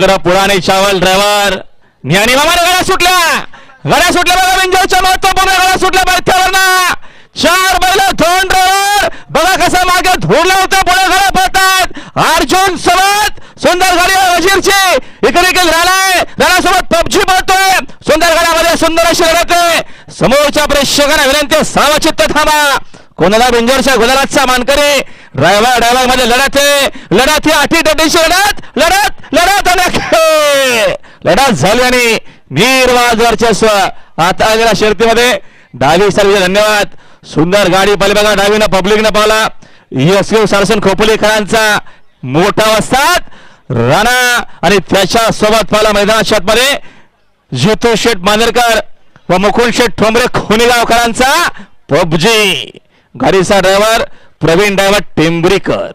करा पुराणे चावल ड्रायव्हर ज्ञानी मामाने गळा सुटल्या. गळा सुटल्या बघा विंजोच्या महत्त्वपूर्ण गळा सुटल्या बर्थ्यावर ना चार बैल दोन ड्रायव्हर बघा कसा मागे धुरला होता. पुढे गळा पडतात अर्जुन सोबत सुंदर गाडी आहे वजीरची. इकडे इकडे झालाय. सोबत पबजी पडतोय सुंदर गाड्यामध्ये सुंदर अशी लढत समोरच्या प्रेक्षकांना विनंती आहे, सावचित्त थांबा. कोणाला बेंजोरच्या गुलाबाचा मानकरी ड्रायव्हर ड्रायव्हरमध्ये लढत आहे. लढत ही अटी तटीची लढत. लढत लढत झाली आणि निर्वाज वर्चस्व आता आलेल्या शर्तीमध्ये डावी सर्व धन्यवाद. सुंदर गाडी पाहिली बघा डावीनं पब्लिकनं पावला यस सरसन सारसन खोपोलीकरांचा मोठा वस्तात. राणा आणि त्याच्या सोबत पाहिला मैदानात मध्ये जितू शेठ मानेरकर व मुकुंद शेठ ठोंबरे खोनेगावकरांचा पबजी. गाडीचा ड्रायव्हर प्रवीण ड्रायव्हर टेंबरीकर.